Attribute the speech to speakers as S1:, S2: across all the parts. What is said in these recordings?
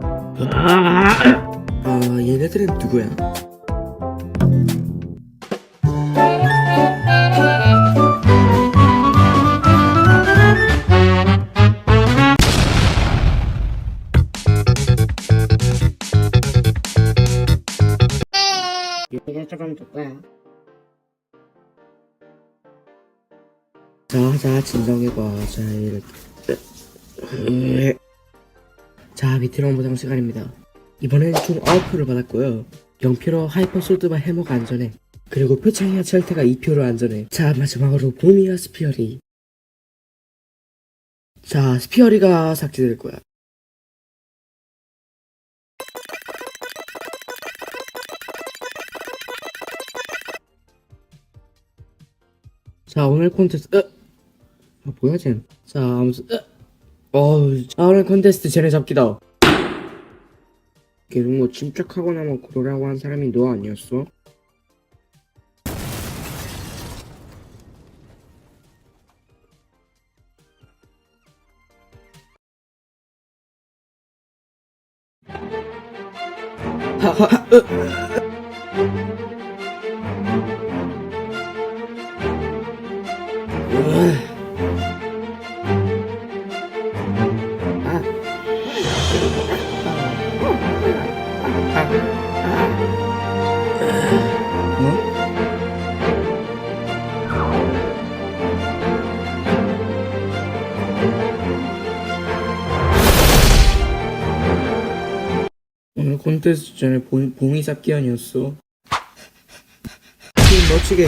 S1: 아, 얘네들은 누구야? 자, 자, 진정해봐. 자, 이렇게. 자, 비트럼 보상 시간입니다. 이번엔 총 9표를 받았고요. 0표로 하이퍼 솔드바 해머가 안전해. 그리고 표창이와 철퇴가 2표로 안전해. 자, 마지막으로 봄이와 스피어리. 자, 스피어리가 삭제될 거야. 자, 오늘 콘테스트, 으! 아, 뭐야, 쟤. 자, 아무튼, 으! 어우, 자, 오늘 콘테스트 쟤네 잡기다. 계속 뭐 침착하거나 뭐 그러라고 한 사람이 너 아니었어? 으! 오늘 콘테스트 전에 봉, 봉이 잡기 아니었어? 힘 멋지게.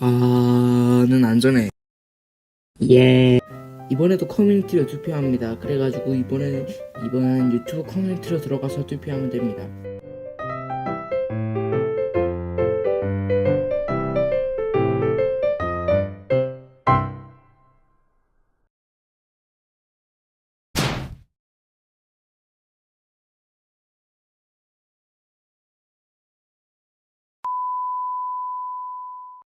S1: 아는 안전해. 예. 이번에도 커뮤니티로 투표합니다. 그래가지고 이번에는 이번 유튜브 커뮤니티로 들어가서 투표하면 됩니다